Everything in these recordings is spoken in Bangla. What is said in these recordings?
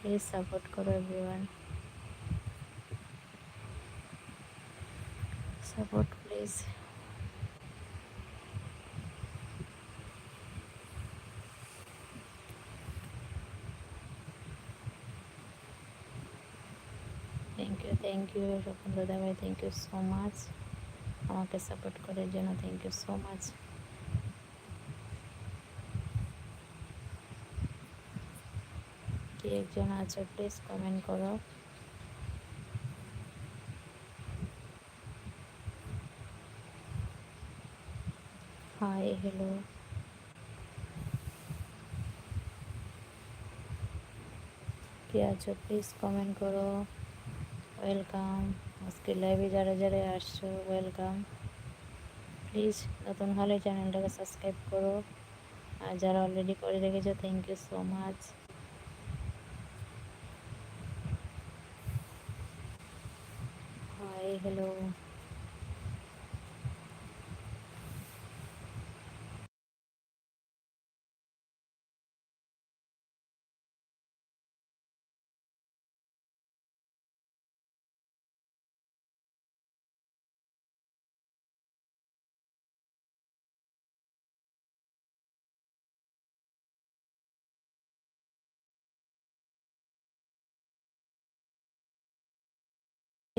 প্লিজ সাপোর্ট করো everyone support please thank you thank you রকম দাদা ভাই থ্যাংক ইউ সো মাচ আমাকে সাপোর্ট করার জন্য থ্যাংক ইউ সো মাচ কি একজন আছো প্লিজ কমেন্ট করো। হাই হ্যালো কে আছো? প্লিজ কমেন্ট করো। ওয়েলকাম আজকে লাইভে যারা যারা আসছো ওয়েলকাম প্লিজ নতুন হলে চ্যানেলটাকে সাবস্ক্রাইব করো। আর যারা অলরেডি করে রেখেছো thank you so much hi hello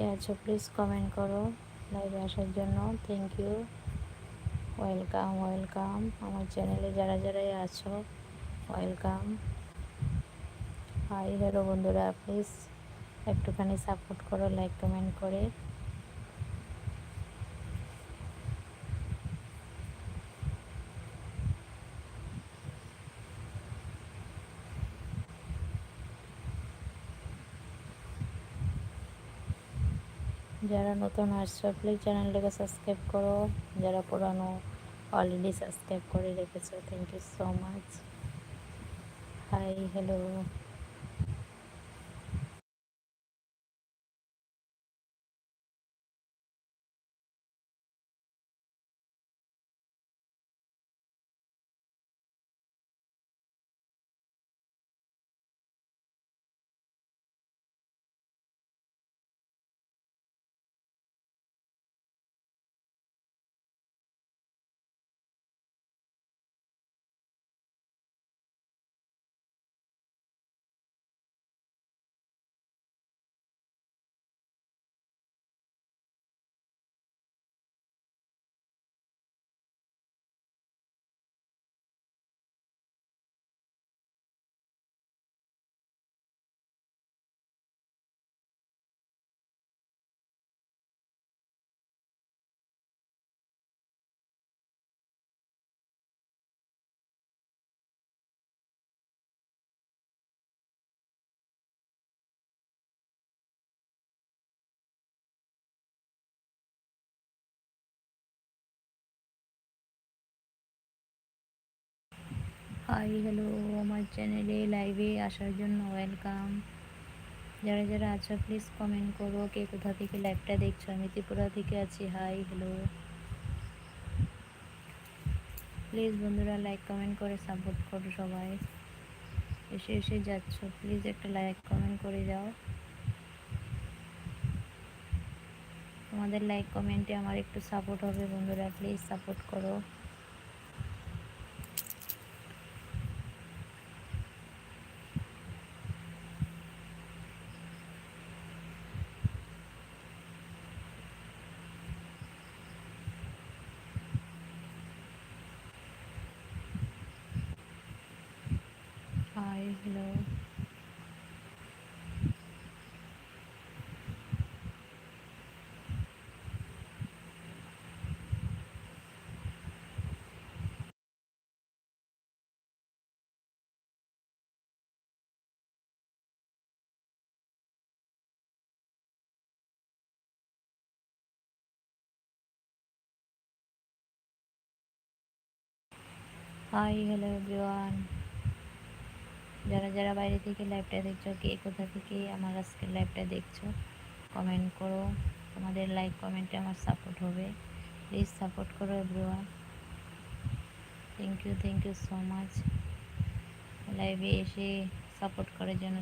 কে আছো প্লিজ কমেন্ট করো লাইভে আসার জন্য। থ্যাংক ইউ ওয়েলকাম ওয়েলকাম আমার চ্যানেলে যারা যারাই আছো ওয়েলকাম হাই হ্যালো বন্ধুরা প্লিজ একটুখানি সাপোর্ট করো লাইক কমেন্ট করে। যারা নতুন আসছো প্লিজ চ্যানেলটাকে সাবস্ক্রাইব করো। যারা পুরানো অলরেডি সাবস্ক্রাইব করে রেখেছো thank you so much hi hello hi hello আমার চ্যানেলে লাইভে আসার জন্য ওয়েলকাম যারা যারা আছো প্লিজ কমেন্ট করো, কে কোথা থেকে লাইভটা দেখছ? আমি ত্রিপুরা থেকে আছি। হাই হ্যালো প্লিজ বন্ধুরা লাইক কমেন্ট করে সাপোর্ট করো সবাই। এসে এসে যাচ্ছ। প্লিজ একটা লাইক কমেন্ট করে যাও। তোমাদের লাইক কমেন্টে আমার একটু সাপোর্ট হবে বন্ধুরা। প্লিজ সাপোর্ট করো। Hi hello hi hello everyone যারা যারা বাইরে থেকে লাইভটা দেখছ, কে কোথা থেকে আমার আজকের লাইভটা দেখছ কমেন্ট করো। তোমাদের লাইক কমেন্টে আমার সাপোর্ট হবে। প্লিজ সাপোর্ট করো everyone thank you thank you so much লাইভে এসে সাপোর্ট করার জন্য